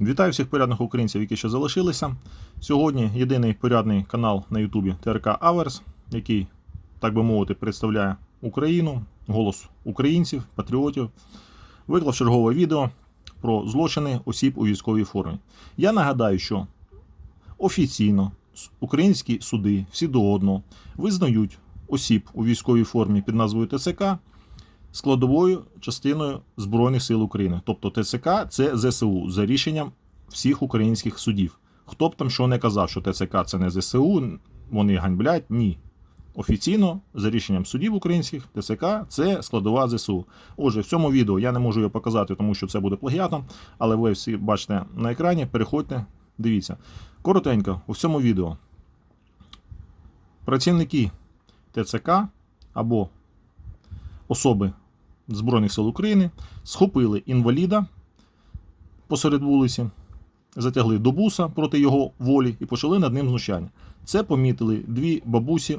Вітаю всіх порядних українців, які ще залишилися. Сьогодні єдиний порядний канал на Ютубі ТРК Аверс, який, так би мовити, представляє Україну, голос українців, патріотів, виклав чергове відео про злочини осіб у військовій формі. Я нагадаю, що офіційно українські суди всі до одного визнають осіб у військовій формі під назвою ТЦК складовою частиною Збройних сил України. Тобто ТЦК це ЗСУ за рішенням всіх українських судів. Хто б там що не казав, що ТЦК це не ЗСУ, вони ганьблять, ні. Офіційно, за рішенням судів українських, ТЦК це складова ЗСУ. Отже, в цьому відео я не можу його показати, тому що це буде плагіатом, але ви всі бачите на екрані, переходьте, дивіться. Коротенько, у цьому відео працівники ТЦК або особи Збройних сил України схопили інваліда посеред вулиці, затягли до буса проти його волі і почали над ним знущання. Це помітили дві бабусі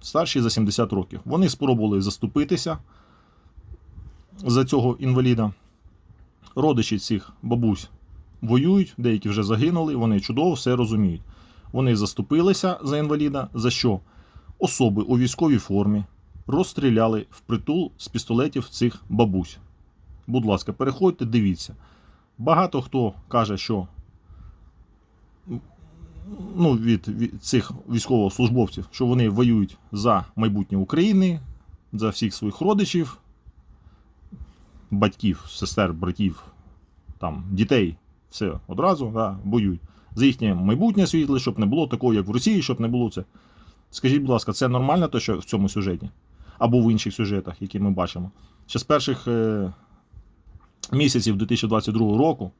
старші за 70 років. Вони спробували заступитися за цього інваліда. Родичі цих бабусь воюють, деякі вже загинули, вони чудово все розуміють. Вони заступилися за інваліда, за що особи у військовій формі розстріляли впритул з пістолетів цих бабусь. Будь ласка, переходьте, дивіться. Багато хто каже, що ну, від, від цих військовослужбовців, що вони воюють за майбутнє України, за всіх своїх родичів, батьків, сестер, братів, там, дітей, все одразу да, воюють. За їхнє майбутнє світле, щоб не було такого, як в Росії, щоб не було це. Скажіть, будь ласка, це нормально, то, що в цьому сюжеті? Або в інших сюжетах, які ми бачимо. Ще з перших е, місяців 2022 року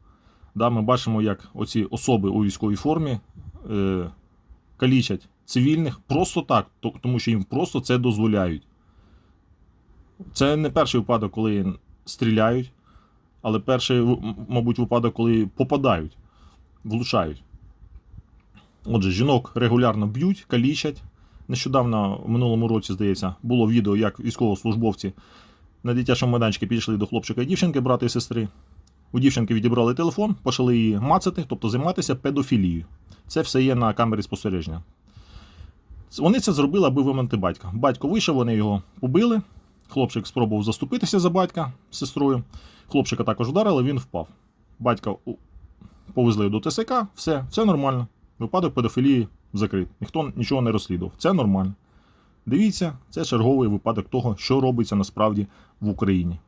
да, ми бачимо, як оці особи у військовій формі е, калічать цивільних просто так, то- тому що їм просто це дозволяють. Це не перший випадок, коли стріляють, але перший, мабуть, випадок, коли попадають, влучають. Отже, жінок регулярно б'ють, калічать. Нещодавно, в минулому році, здається, було відео, як військовослужбовці на дитячому майданчику підійшли до хлопчика і дівчинки, брата і сестри. У дівчинки відібрали телефон, почали її мацати, тобто займатися педофілією. Це все є на камері спостереження. Вони це зробили, аби виманити батька. Батько вийшов, вони його побили. Хлопчик спробував заступитися за батька з сестрою. Хлопчика також вдарили, він впав. Батька повезли до ТСК, все, все нормально. Випадок педофілії закрит. Ніхто нічого не розслідував. Це нормально. Дивіться, це черговий випадок того, що робиться насправді в Україні.